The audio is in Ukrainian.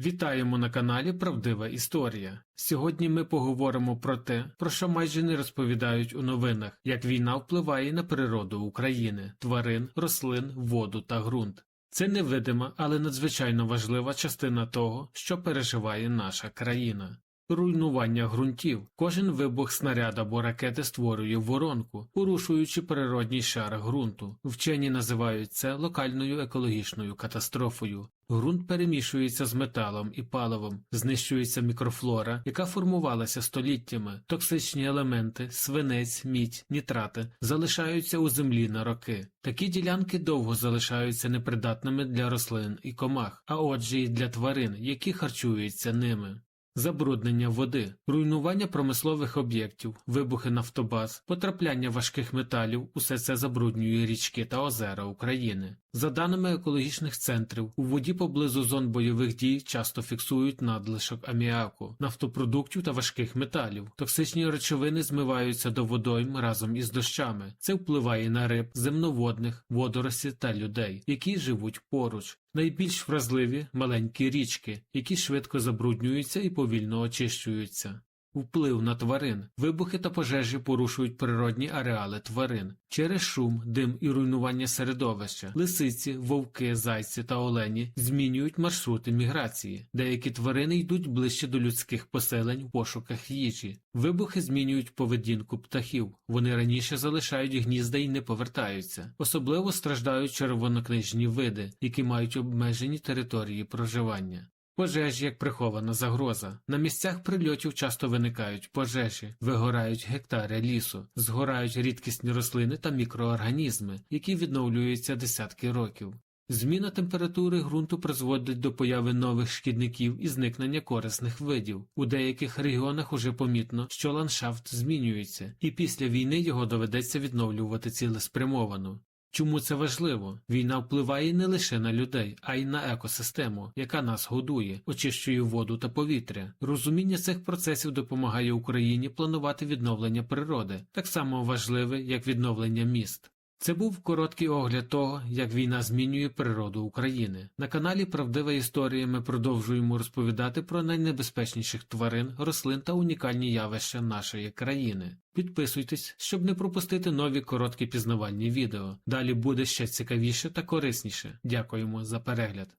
Вітаємо на каналі Правдива Історія. Сьогодні ми поговоримо про те, про що майже не розповідають у новинах, як війна впливає на природу України, тварин, рослин, воду та ґрунт. Це невидима, але надзвичайно важлива частина того, що переживає наша країна. Руйнування ґрунтів. Кожен вибух снаряда або ракети створює воронку, порушуючи природній шар ґрунту. Вчені називають це локальною екологічною катастрофою. Ґрунт перемішується з металом і паливом, знищується мікрофлора, яка формувалася століттями. Токсичні елементи, свинець, мідь, нітрати залишаються у землі на роки. Такі ділянки довго залишаються непридатними для рослин і комах, а отже й для тварин, які харчуються ними. Забруднення води, руйнування промислових об'єктів, вибухи нафтобаз, потрапляння важких металів усе це забруднює річки та озера України. За даними екологічних центрів, у воді поблизу зон бойових дій часто фіксують надлишок аміаку, нафтопродуктів та важких металів. Токсичні речовини змиваються до водойм разом із дощами. Це впливає на риб, земноводних, водорості та людей, які живуть поруч. Найбільш вразливі маленькі річки, які швидко забруднюються і повільно очищуються. Вплив на тварин. Вибухи та пожежі порушують природні ареали тварин. Через шум, дим і руйнування середовища. Лисиці, вовки, зайці та олені змінюють маршрути міграції. Деякі тварини йдуть ближче до людських поселень в пошуках їжі. Вибухи змінюють поведінку птахів. Вони раніше залишають гнізда і не повертаються. Особливо страждають червонокнижні види, які мають обмежені території проживання. Пожежі як прихована загроза. На місцях прильотів часто виникають пожежі, вигорають гектари лісу, згорають рідкісні рослини та мікроорганізми, які відновлюються десятки років. Зміна температури ґрунту призводить до появи нових шкідників і зникнення корисних видів. У деяких регіонах уже помітно, що ландшафт змінюється, і після війни його доведеться відновлювати цілеспрямовано. Чому це важливо? Війна впливає не лише на людей, а й на екосистему, яка нас годує, очищує воду та повітря. Розуміння цих процесів допомагає Україні планувати відновлення природи, так само важливе, як відновлення міст. Це був короткий огляд того, як війна змінює природу України. На каналі Правдива Історія ми продовжуємо розповідати про найнебезпечніших тварин, рослин та унікальні явища нашої країни. Підписуйтесь, щоб не пропустити нові короткі пізнавальні відео. Далі буде ще цікавіше та корисніше. Дякуємо за перегляд.